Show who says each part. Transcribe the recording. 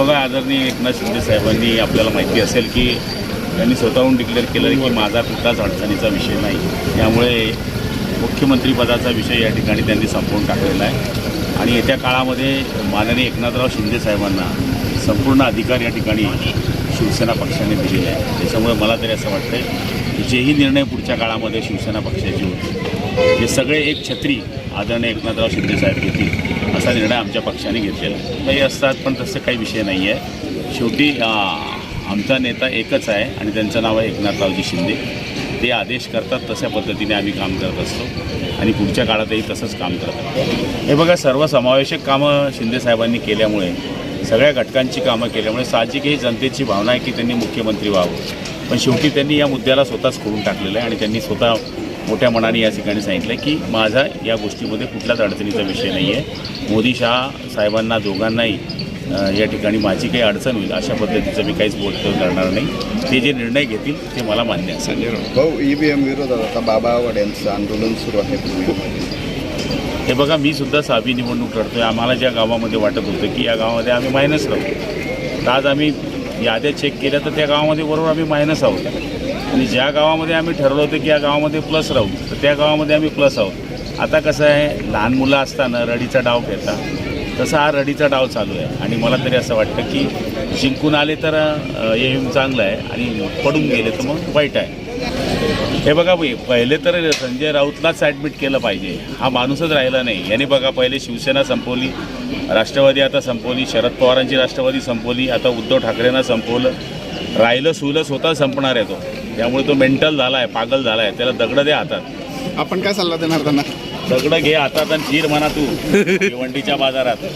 Speaker 1: बघा आदरणीय एकनाथ शिंदे साहेबांनी आपल्याला माहिती असेल की त्यांनी स्वतःहून डिक्लेअर केलं की माझा कुठलाच अडचणीचा विषय नाही. त्यामुळे मुख्यमंत्रीपदाचा विषय या ठिकाणी त्यांनी संपवून टाकलेला आहे. आणि येत्या काळामध्ये माननीय एकनाथराव शिंदे साहेबांना संपूर्ण अधिकार या ठिकाणी शिवसेना पक्षाने दिलेले आहे. त्याच्यामुळे मला तरी असं वाटतं जेही निर्णय पुढच्या काळामध्ये शिवसेना पक्षाचे होते हे सगळे एक छत्री आदरणीय एकनाथराव शिंदे साहेब घेतील असा निर्णय आमच्या पक्षाने घेतलेला काही असतात पण तसं काही विषय नाही आहे. शेवटी आमचा नेता एकच आहे आणि त्यांचं नाव आहे एकनाथरावजी शिंदे. ते आदेश करतात तशा पद्धतीने आम्ही काम करत असतो आणि पुढच्या काळातही तसंच काम करतात हे बघा सर्वसमावेशक कामं शिंदे साहेबांनी केल्यामुळे सगळ्या घटकांची कामं केल्यामुळे साहजिक ही जनतेची भावना आहे की त्यांनी मुख्यमंत्री व्हावं. पण शेवटी त्यांनी या मुद्द्याला स्वतःच खोडून टाकलेलं आहे आणि त्यांनी स्वतः मोठ्या मनाने या ठिकाणी सांगितलं की माझा या गोष्टीमध्ये कुठलाच अडचणीचा विषय नाही आहे मोदी शहा साहेबांना दोघांनाही या ठिकाणी माझी काही अडचण होईल अशा पद्धतीचं मी काहीच वक्तव्य करणार नाही. ते जे निर्णय घेतील ते मला मान्य असेल
Speaker 2: संजय राऊत भाऊ ईव्हीएम विरोधात आता बाबा वड्यांचं आंदोलन सुरू आहे.
Speaker 1: हे बघा मी सुद्धा सावी निवडणूक लढतोय. आम्हाला ज्या गावामध्ये वाटत होतं की या गावामध्ये आम्ही मायनस राहू. तर आज आम्ही याद्या चेक केल्या तर त्या गावामध्ये बरोबर आम्ही मायनस आहोत. आणि ज्या गावामध्ये आम्ही ठरवलं होतं की या गावामध्ये प्लस राहू तर त्या गावामध्ये आम्ही प्लस आहोत. आता कसं आहे लहान मुलं असताना रडीचा डाव खेळता. तसा हा रडीचा डाव चालू आहे. आणि मला तरी असं वाटतं की जिंकून आले तर हे चांगलं आहे. आणि पडून गेले तर मग वाईट आहे. हे बघा बाई पहिले तर संजय राऊतलाच ॲडमिट केलं पाहिजे. हा माणूसच राहिला नाही. याने बघा पहिले शिवसेना संपवली राष्ट्रवादी आता संपवली शरद पवारांची राष्ट्रवादी संपवली आता उद्धव ठाकरेंना संपवलं. राहिलं सुलं स्वतः संपणार आहे तो. त्यामुळे तो मेंटल झाला आहे पागल झाला आहे त्याला दगडं दे हातात.
Speaker 2: आपण काय सल्ला देणार त्यांना?
Speaker 1: दगडं घे हातात आणि फिर म्हणा तू. भिवंडीच्या बाजारात.